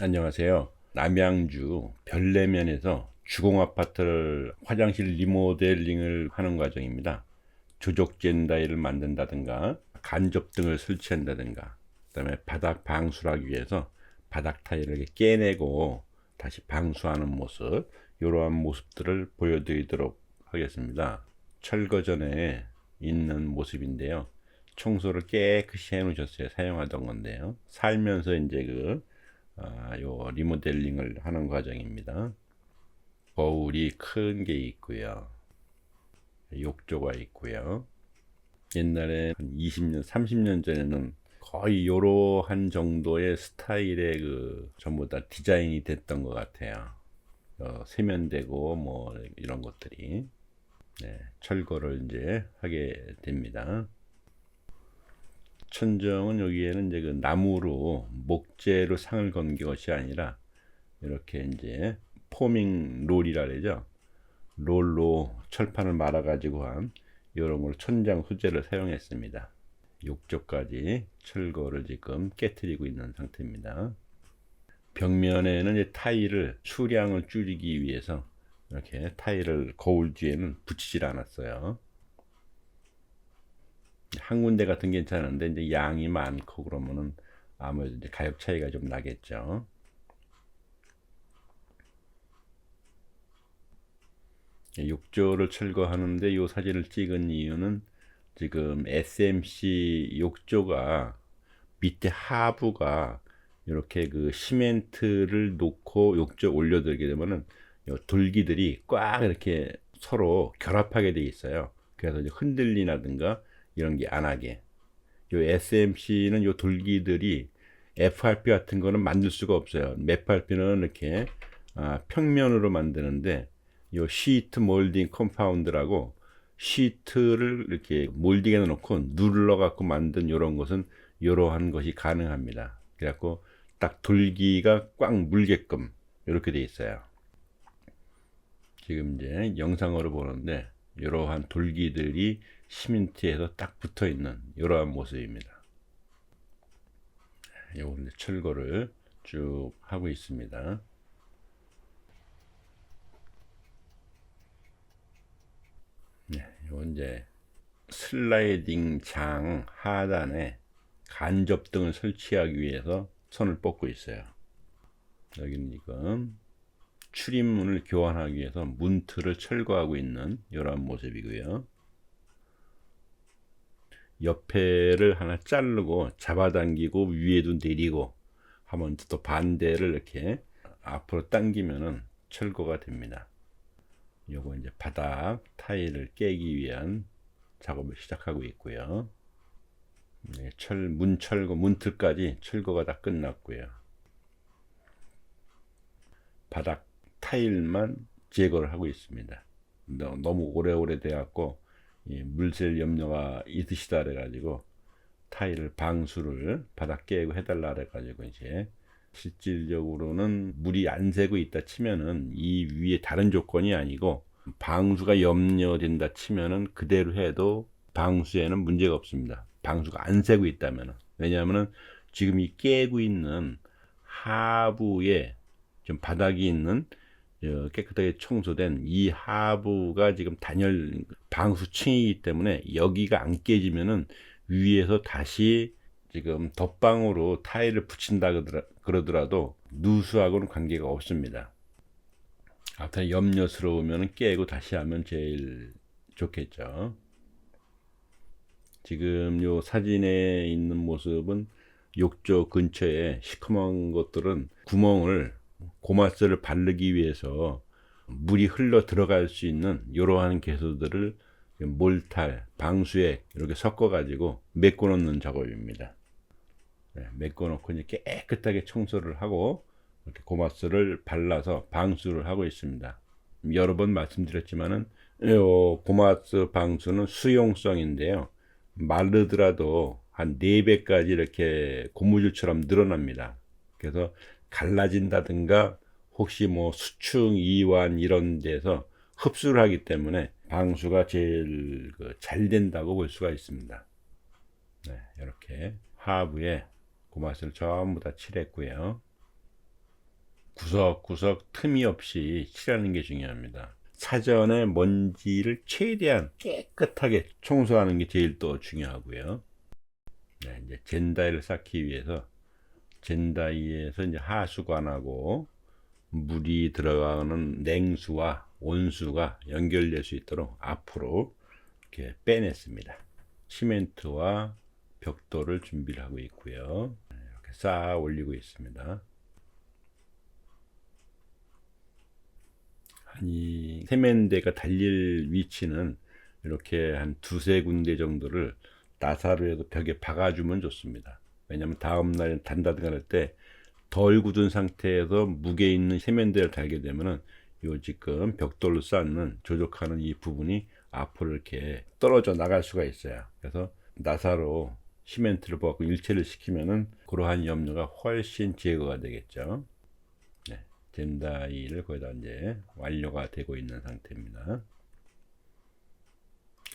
안녕하세요. 남양주 별내면에서 주공 아파트를 화장실 리모델링을 하는 과정입니다. 조적 젠다이를 만든다든가 간접 등을 설치한다든가 그다음에 바닥 방수를 하기 위해서 바닥 타일을 깨내고 다시 방수하는 모습 이러한 모습들을 보여드리도록 하겠습니다. 철거 전에 있는 모습인데요. 청소를 깨끗이 해놓으셨어요. 사용하던 건데요. 살면서 이제 그 아, 요 리모델링을 하는 과정입니다. 거울이 큰 게 있고요. 욕조가 있고요. 옛날에 한 20년, 30년 전에는 거의 요러한 정도의 스타일의 그 전부 다 디자인이 됐던 것 같아요. 어, 세면되고 뭐 이런 것들이 네, 철거를 이제 하게 됩니다. 천정은 여기에는 이제 그 나무로 목재로 상을 건 것이 아니라 이렇게 이제 포밍 롤이라 그러죠. 롤로 철판을 말아 가지고 한 이런 걸 천장 소재를 사용했습니다. 욕조까지 철거를 지금 깨뜨리고 있는 상태입니다. 벽면에는 이제 타일을 수량을 줄이기 위해서 이렇게 타일을 거울 뒤에는 붙이질 않았어요. 한 군데 같은 괜찮은데 이제 양이 많고 그러면은 아무래도 이제 가격 차이가 좀 나겠죠. 욕조를 철거하는데 이 사진을 찍은 이유는 지금 SMC 욕조가 밑에 하부가 이렇게 그 시멘트를 놓고 욕조 올려들게 되면은 요 돌기들이 꽉 이렇게 서로 결합하게 돼 있어요. 그래서 흔들리나든가 이런 게 안 하게. 요 SMC는 요 돌기들이 FRP 같은 거는 만들 수가 없어요. FRP는 이렇게 아, 평면으로 만드는데 요 시트 몰딩 컴파운드라고 시트를 이렇게 몰딩해 놓고 눌러 갖고 만든 이런 것은 이러한 것이 가능합니다. 그래갖고 딱 돌기가 꽉 물게끔 이렇게 돼 있어요. 지금 이제 영상으로 보는데 이러한 돌기들이 시멘트에서 딱 붙어 있는 이러한 모습입니다. 이제 철거를 쭉 하고 있습니다. 네, 요 이제 슬라이딩 장 하단에 간접 등을 설치하기 위해서 선을 뽑고 있어요. 여기는 지금 출입문을 교환하기 위해서 문틀을 철거하고 있는 이런 모습이고요. 옆에를 하나 자르고 잡아당기고 위에도 내리고 하면 또 반대를 이렇게 앞으로 당기면은 철거가 됩니다. 요거 이제 바닥 타일을 깨기 위한 작업을 시작하고 있고요. 네, 철, 문 철거, 문틀까지 철거가 다 끝났고요. 바닥 타일만 제거를 하고 있습니다. 너무 오래오래 돼갖고 물샐 염려가 있으시다 그래가지고 타일을 방수를 바닥 깨고 해달라 그래가지고 이제 실질적으로는 물이 안 새고 있다 치면은 이 위에 다른 조건이 아니고 방수가 염려된다 치면은 그대로 해도 방수에는 문제가 없습니다. 방수가 안 새고 있다면은 왜냐하면은 지금 이 깨고 있는 하부에 좀 바닥이 있는 깨끗하게 청소된 이 하부가 지금 단열 방수층이기 때문에 여기가 안 깨지면은 위에서 다시 지금 덧방으로 타일을 붙인다 그러더라도 누수하고는 관계가 없습니다. 앞에 염려스러우면 깨고 다시 하면 제일 좋겠죠. 지금 요 사진에 있는 모습은 욕조 근처에 시커먼 것들은 구멍을 고마스를 바르기 위해서 물이 흘러 들어갈 수 있는 이러한 개수들을 몰탈, 방수액 이렇게 섞어 가지고 메꿔 놓는 작업입니다. 네, 메꿔 놓고 이제 깨끗하게 청소를 하고 이렇게 고마스를 발라서 방수를 하고 있습니다. 여러 번 말씀드렸지만은 요 고마스 방수는 수용성인데요. 마르더라도 한 4배까지 이렇게 고무줄처럼 늘어납니다. 그래서 갈라진다든가 혹시 뭐 수충, 이완 이런 데서 흡수를 하기 때문에 방수가 제일 그잘 된다고 볼 수가 있습니다. 네, 이렇게 하부에 고마스를 전부 다 칠했고요. 구석구석 틈이 없이 칠하는 게 중요합니다. 사전에 먼지를 최대한 깨끗하게 청소하는 게 제일 또 중요하고요. 네, 이제 젠다이를 쌓기 위해서 젠다이에서 이제 하수관하고 물이 들어가는 냉수와 온수가 연결될 수 있도록 앞으로 이렇게 빼냈습니다. 시멘트와 벽돌을 준비를 하고 있고요. 이렇게 쌓아 올리고 있습니다. 이 세면대가 달릴 위치는 이렇게 한 두세 군데 정도를 나사로에도 벽에 박아주면 좋습니다. 왜냐하면 다음 날 단다든가 할 때 덜 굳은 상태에서 무게 있는 세면대를 달게 되면은 요 지금 벽돌로 쌓는 조족하는 이 부분이 앞으로 이렇게 떨어져 나갈 수가 있어요. 그래서 나사로 시멘트를 부고 일체를 시키면은 그러한 염료가 훨씬 제거가 되겠죠. 네, 젠다이를 거기다 이제 완료가 되고 있는 상태입니다.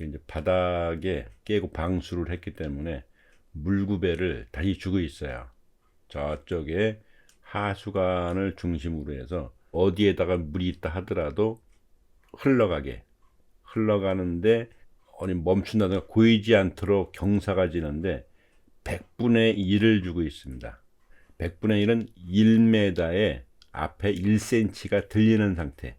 이제 바닥에 깨고 방수를 했기 때문에 물구배를 다시 주고 있어요. 저쪽에 하수관을 중심으로 해서 어디에다가 물이 있다 하더라도 흘러가게 흘러가는데 어디 멈춘다든가 고이지 않도록 경사가 지는데 100분의 1을 주고 있습니다. 100분의 1은 1m에 앞에 1cm가 들리는 상태.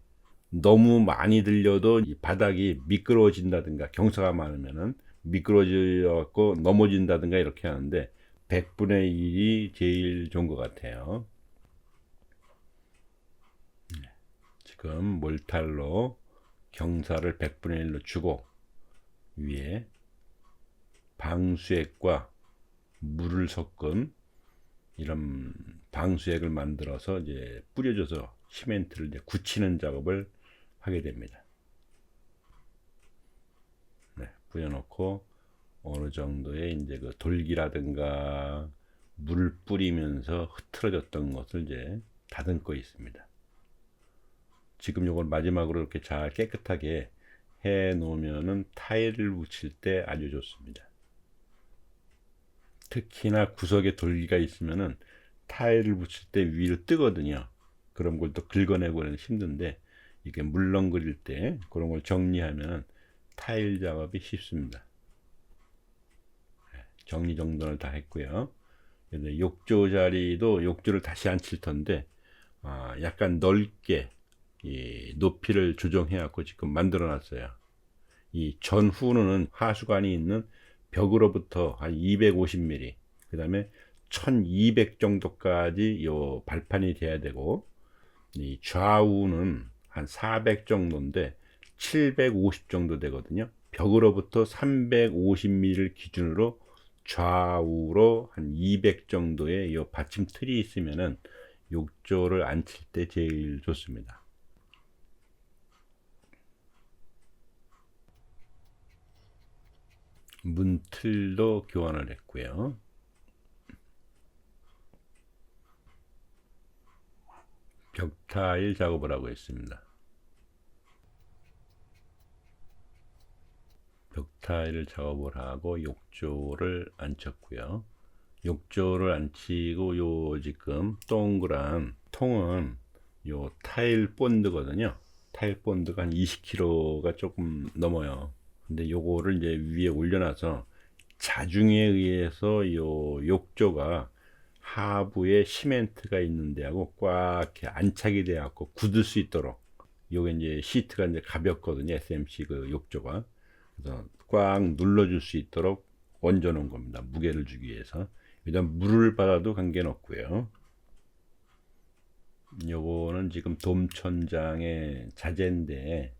너무 많이 들려도 이 바닥이 미끄러워진다든가 경사가 많으면은 미끄러져갖고 넘어진다든가 이렇게 하는데 100분의 1이 제일 좋은 것 같아요. 네. 지금 몰탈로 경사를 100분의 1로 주고 위에 방수액과 물을 섞은 이런 방수액을 만들어서 이제 뿌려줘서 시멘트를 이제 굳히는 작업을 하게 됩니다. 네, 뿌려놓고 어느 정도의 이제 그 돌기라든가 물을 뿌리면서 흐트러졌던 것을 이제 다듬고 있습니다. 지금 이걸 마지막으로 이렇게 잘 깨끗하게 해 놓으면은 타일을 붙일 때 아주 좋습니다. 특히나 구석에 돌기가 있으면은 타일을 붙일 때 위로 뜨거든요. 그런 걸 또 긁어내고는 힘든데 이게 물렁거릴 때 그런 걸 정리하면 타일 작업이 쉽습니다. 네, 정리 정돈을 다 했고요. 욕조 자리도 욕조를 다시 안 칠 텐데 아, 약간 넓게 이 높이를 조정해 갖고 지금 만들어 놨어요. 이 전후는 하수관이 있는 벽으로부터 한 250mm, 그 다음에 1200 정도까지 요 발판이 돼야 되고, 이 좌우는 한 400 정도인데 750 정도 되거든요. 벽으로부터 350mm를 기준으로 좌우로 한 200 정도의 이 받침 틀이 있으면은 욕조를 앉힐 때 제일 좋습니다. 문틀도 교환을 했고요. 벽타일 작업을 하고 있습니다. 벽타일 작업을 하고 욕조를 앉혔고요. 욕조를 앉히고 요 지금 동그란 통은 요 타일 본드거든요. 타일 본드가 한 20kg가 조금 넘어요. 근데 요거를 이제 위에 올려놔서 자중에 의해서 요 욕조가 하부에 시멘트가 있는 데하고 꽉 이렇게 안착이 돼 갖고 굳을 수 있도록 요게 이제 시트가 이제 가볍거든요 SMC 그 욕조가 꽉 눌러줄 수 있도록 얹어 놓은 겁니다. 무게를 주기 위해서. 일단 물을 받아도 관계는 없고요. 요거는 지금 돔천장의 자재인데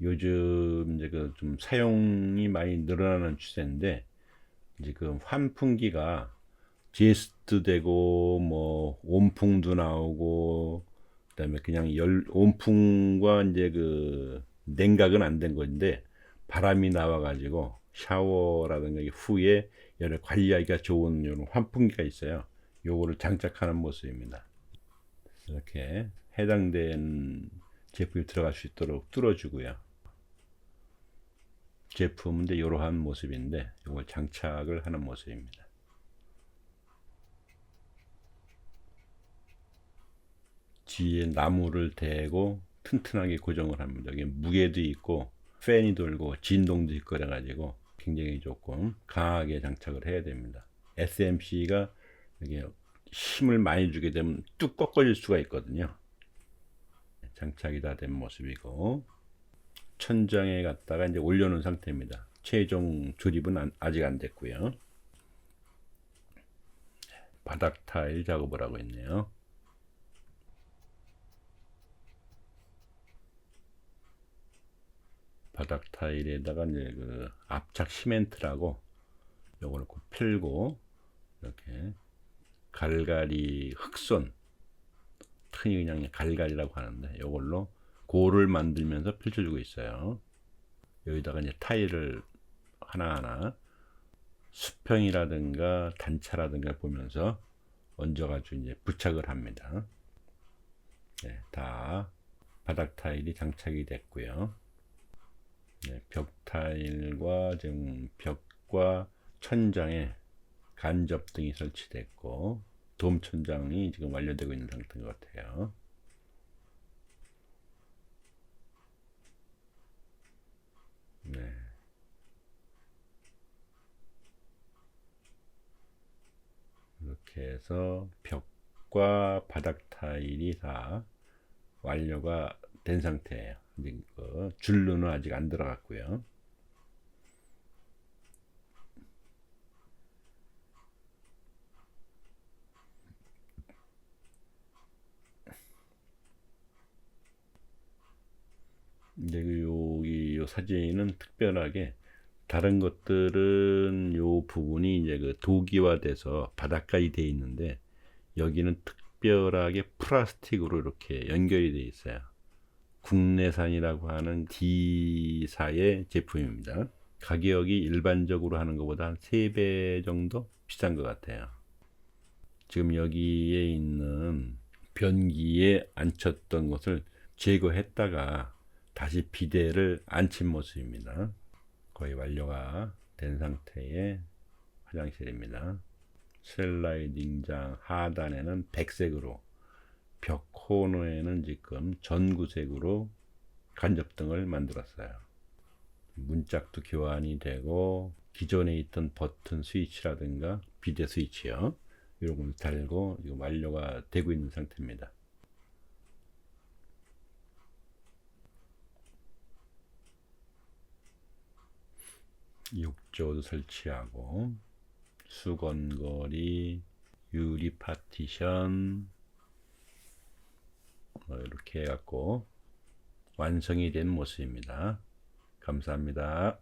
요즘 이제 그 좀 사용이 많이 늘어나는 추세인데 지금 환풍기가 제스트 되고 뭐 온풍도 나오고 그다음에 그냥 열 온풍과 이제 그 냉각은 안 된 건데 바람이 나와 가지고 샤워라든가 후에 열을 관리하기가 좋은 이런 환풍기가 있어요. 요거를 장착하는 모습입니다. 이렇게 해당된 제품이 들어갈 수 있도록 뚫어주고요. 제품은 이러한 모습인데 이걸 장착을 하는 모습입니다. 뒤에 나무를 대고 튼튼하게 고정을 합니다. 여기 무게도 있고 팬이 돌고 진동도 있고 그래가지고 굉장히 조금 강하게 장착을 해야 됩니다. SMC가 이게 힘을 많이 주게 되면 뚝 꺾어질 수가 있거든요. 장착이 다 된 모습이고 천장에 갖다가 이제 올려놓은 상태입니다. 최종 조립은 안- 아직 안 됐고요. 바닥 타일 작업을 하고 있네요. 바닥 타일에다가 이제 그 압착 시멘트라고 요걸 꼭 필고 이렇게 갈갈이 흑손 흔히 그냥 갈갈이라고 하는데 요걸로 고를 만들면서 펼쳐주고 있어요. 여기다가 이제 타일을 하나하나 수평이라든가 단차라든가 보면서 얹어가지고 이제 부착을 합니다. 네, 다 바닥 타일이 장착이 됐고요. 네, 벽 타일과 지금 벽과 천장에 간접 등이 설치됐고 돔 천장이 지금 완료되고 있는 상태인 것 같아요. 네. 이렇게 해서 벽과 바닥 타일이 다 완료가 된 상태예요. 그 줄로는 아직 안 들어갔고요. 그 여기 요 사진은 특별하게 다른 것들은 요 부분이 이제 그 도기화돼서 바닥까지 돼 있는데 여기는 특별하게 플라스틱으로 이렇게 연결이 돼 있어요. 국내산이라고 하는 D사의 제품입니다. 가격이 일반적으로 하는 것보다 한 3배 정도 비싼 것 같아요. 지금 여기에 있는 변기에 앉혔던 것을 제거했다가 다시 비데를 앉힌 모습입니다. 거의 완료가 된 상태의 화장실입니다. 슬라이딩장 하단에는 백색으로 벽 코너에는 지금 전구색으로 간접등을 만들었어요. 문짝도 교환이 되고 기존에 있던 버튼 스위치라든가 비데 스위치요. 이런 걸 달고 지금 완료가 되고 있는 상태입니다. 욕조도 설치하고 수건거리, 유리 파티션 뭐 이렇게 해갖고 완성이 된 모습입니다. 감사합니다.